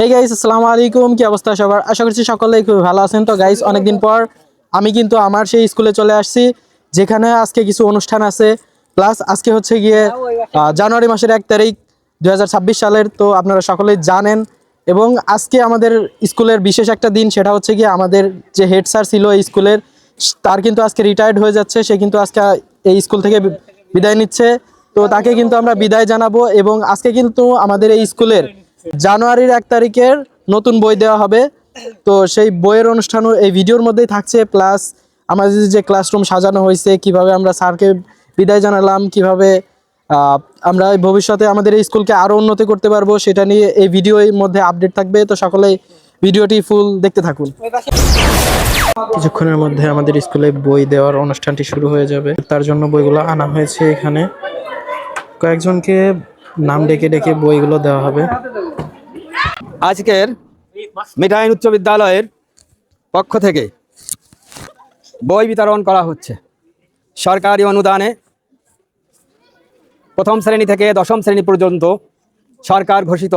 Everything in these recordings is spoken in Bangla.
হে গাইস আসসালামু আলাইকুম। কি অবস্থা সবার? আশা করছি সকলেই খুব ভালো আছেন। তো গাইস অনেকদিন পর আমি কিন্তু আমার সেই স্কুলে চলে আসছি, যেখানে আজকে কিছু অনুষ্ঠান আছে। প্লাস আজকে হচ্ছে গিয়ে জানুয়ারি মাসের এক তারিখ দু সালের। তো আপনারা সকলেই জানেন। এবং আজকে আমাদের স্কুলের বিশেষ একটা দিন, সেটা হচ্ছে গিয়ে আমাদের যে হেড স্যার ছিল এই স্কুলের, তার কিন্তু আজকে রিটায়ার্ড হয়ে যাচ্ছে। সে কিন্তু আজকে এই স্কুল থেকে বিদায় নিচ্ছে। তো তাকে কিন্তু আমরা বিদায় জানাব। এবং আজকে কিন্তু আমাদের এই স্কুলের জানুয়ারির এক তারিখের নতুন বই দেওয়া হবে। তো সেই বইয়ের অনুষ্ঠানও এই ভিডিওর মধ্যেই থাকছে, প্লাস আমাদের যে ক্লাসরুম সাজানো হয়েছে, কীভাবে আমরা স্যারকে বিদায় জানালাম, কীভাবে আমরা ভবিষ্যতে আমাদের এই স্কুলকে আরও উন্নতি করতে পারব, সেটা নিয়ে এই ভিডিওর মধ্যে আপডেট থাকবে। তো সকলেই ভিডিওটি ফুল দেখতে থাকুন। কিছুক্ষণের মধ্যে আমাদের স্কুলে বই দেওয়ার অনুষ্ঠানটি শুরু হয়ে যাবে। তার জন্য বইগুলো আনা হয়েছে এখানে। কয়েকজনকে নাম ডেকে ডেকে বইগুলো দেওয়া হবে। আজকের মিঠাইন উচ্চ বিদ্যালয়ের পক্ষ থেকে বই বিতরণ করা হচ্ছে। সরকারি অনুদানে প্রথম শ্রেণি থেকে দশম শ্রেণি পর্যন্ত সরকার ঘোষিত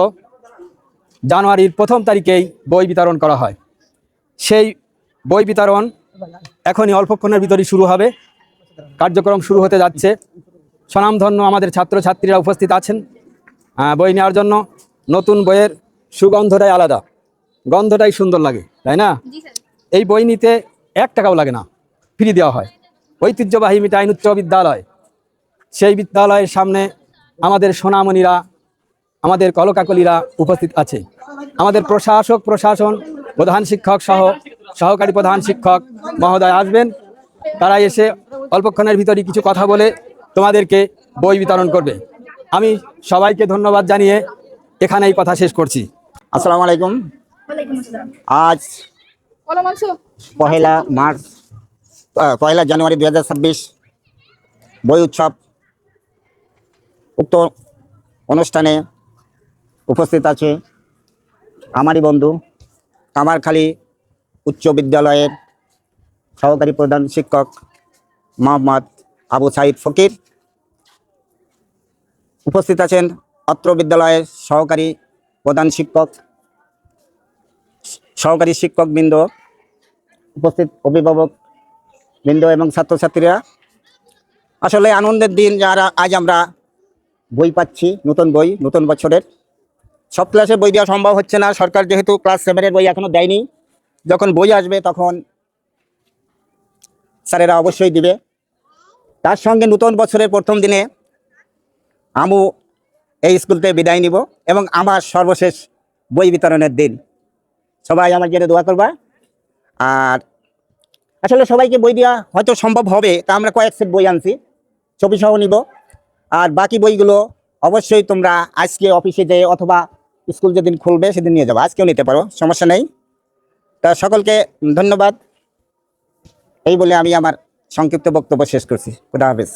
জানুয়ারির প্রথম তারিখেই বই বিতরণ করা হয়। সেই বই বিতরণ এখনই অল্পক্ষণের ভিতরেই শুরু হবে। কার্যক্রম শুরু হতে যাচ্ছে। স্বনামধন্য আমাদের ছাত্রছাত্রীরা উপস্থিত আছেন। বই নেওয়ার জন্য নতুন বইয়ের সুগন্ধটাই আলাদা। গন্ধটাই সুন্দর লাগে তাই না? এই বই নিতে এক টাকাও লাগে না ফ্রি দেওয়া হয়। ঐতিহ্যবাহী মিঠাইন উচ্চ বিদ্যালয় সেই বিদ্যালয়ের সামনে আমাদের সোনামণিরা আমাদের কলকাকলিরা উপস্থিত আছে। আমাদের প্রশাসক প্রশাসন প্রধান শিক্ষক সহ সহকারী প্রধান শিক্ষক মহোদয় আসবেন। তারা এসে অল্পক্ষণের ভিতরে কিছু কথা বলে তোমাদেরকে বই বিতরণ করবে। আমি সবাইকে ধন্যবাদ জানিয়ে এখানে এই কথা শেষ করছি। আসসালামু আলাইকুম। আজ পহেলা মার্চ পহেলা জানুয়ারি দুই হাজার ছাব্বিশ বই উৎসব উক্ত অনুষ্ঠানে উপস্থিত আছে আমারই বন্ধু কামারখালী উচ্চ বিদ্যালয়ের সহকারী প্রধান শিক্ষক মোহাম্মদ আবু সাইদ ফকির। উপস্থিত আছেন অত্র বিদ্যালয়ের সহকারী প্রধান শিক্ষক সহকারী শিক্ষকবৃন্দ, উপস্থিত অভিভাবক বৃন্দ এবং ছাত্রছাত্রীরা, আসলে আনন্দের দিন যারা, আজ আমরা বই পাচ্ছি, নতুন বই, নতুন বছরের। সব ক্লাসে বই দেওয়া সম্ভব হচ্ছে না, সরকার যেহেতু ক্লাস সেভেনের বই এখনও দেয়নি। যখন বই আসবে তখন স্যারেরা অবশ্যই দিবে। তার সঙ্গে নতুন বছরের প্রথম দিনে আমু এই স্কুলতে বিদায় নিব এবং আমার সর্বশেষ বই বিতরণের দিন। সবাই আমার জন্য দোয়া করবা। আর আসলে সবাইকে বই দেওয়া হয়তো সম্ভব হবে, তা আমরা কয়েক সেট বই আনছি, ছবি সহ নিব। আর বাকি বইগুলো অবশ্যই তোমরা আজকে অফিসে যেয়ে অথবা স্কুল যেদিন খুলবে সেদিন নিয়ে যাব, আজকেও নিতে পারো, সমস্যা নেই। তা সকলকে ধন্যবাদ। এই বলে আমি আমার সংক্ষিপ্ত বক্তব্য শেষ করছি, খুদা হাফেজ।